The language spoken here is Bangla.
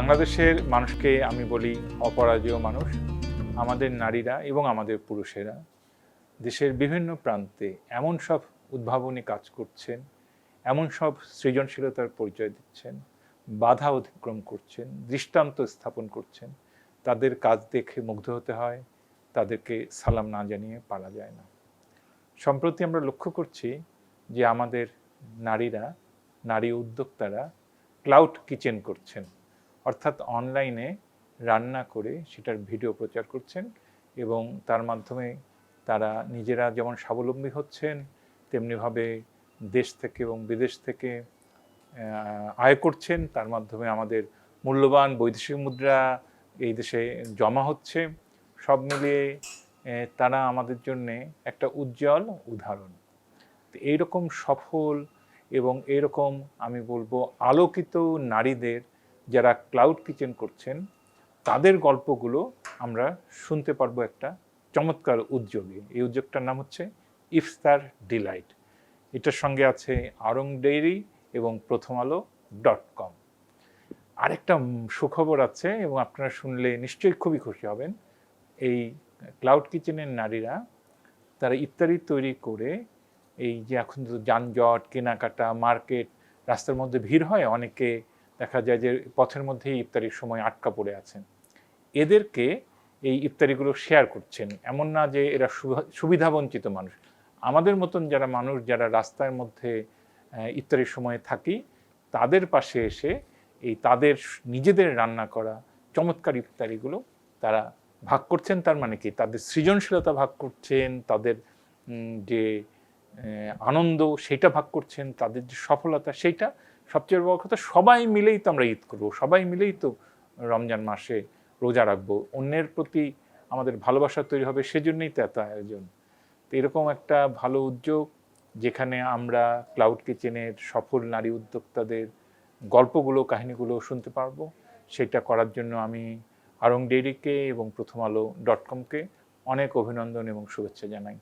বাংলাদেশের মানুষকে আমি বলি অপরাজেয় মানুষ, আমাদের নারীরা এবং আমাদের পুরুষেরা। দেশের বিভিন্ন প্রান্তে এমন সব উদ্ভাবনী কাজ করছেন, এমন সব সৃজনশীলতার পরিচয় দিচ্ছেন, বাধা অতিক্রম করছেন, দৃষ্টান্ত স্থাপন করছেন। তাদের কাজ দেখে মুগ্ধ হতে হয়, তাদেরকে সালাম না জানিয়ে পারা যায় না। সম্প্রতি আমরা লক্ষ্য করছি যে আমাদের নারীরা, নারী উদ্যোক্তারা ক্লাউড কিচেন করছেন। অর্থাৎ অনলাইনে রান্না করে সেটার ভিডিও প্রচার করছেন এবং তার মাধ্যমে তারা নিজেরা যেমন স্বাবলম্বী হচ্ছেন, তেমনিভাবে দেশ থেকে এবং বিদেশ থেকে আয় করছেন। তার মাধ্যমে আমাদের মূল্যবান বৈদেশিক মুদ্রা এই দেশে জমা হচ্ছে। সব মিলিয়ে তারা আমাদের জন্যে একটা উজ্জ্বল উদাহরণ। এইরকম সফল এবং এরকম আমি বলব আলোকিত নারীদের যারা ক্লাউড কিচেন করছেন, তাদের গল্পগুলো আমরা শুনতে পারব একটা চমৎকার উদ্যোগে। এই উদ্যোগটার নাম হচ্ছে ইফতার ডিলাইট। এটার সঙ্গে আছে আরং ডেইরি এবং প্রথম আলো ডট কম। আরেকটা সুখবর আছে এবং আপনারা শুনলে নিশ্চয়ই খুবই খুশি হবেন। এই ক্লাউড কিচেনের নারীরা, তারা ইফতারি তৈরি করে এই যে এখন তো যানজট, কেনাকাটা মার্কেট রাস্তার মধ্যে ভিড় হয়, অনেকে দেখা যায় যে পথের মধ্যেই ইফতারির সময় আটকা পড়ে আছেন। এদেরকে এই ইফতারিগুলো শেয়ার করছেন। এমন না যে এরা সুবিধা- সুবিধাবঞ্চিত মানুষ। আমাদের মতন যারা মানুষ, যারা রাস্তার মধ্যে ইফতারির সময় থাকি, তাদের পাশে এসে এই তাদের নিজেদের রান্না করা চমৎকার ইফতারিগুলো তারা ভাগ করছেন। তার মানে কি? তাদের সৃজনশীলতা ভাগ করছেন, তাদের যে আনন্দ সেটা ভাগ করছেন, তাদের যে সফলতা সেইটা সবচেয়ে বড় কথা, সবাই মিলেই তো আমরা ঈদ করব, সবাই মিলেই তো রমজান মাসে রোজা রাখব, অন্যের প্রতি আমাদের ভালোবাসা তৈরি হবে, সেজন্যই তো এত আয়োজন। তো এরকম একটা ভালো উদ্যোগ যেখানে আমরা ক্লাউড কিচেনের সফল নারী উদ্যোক্তাদের গল্পগুলো, কাহিনীগুলো শুনতে পারব, সেটা করার জন্য আমি আরং ডেইরিকে এবং প্রথম আলো ডট কমকে অনেক অভিনন্দন এবং শুভেচ্ছা জানাই।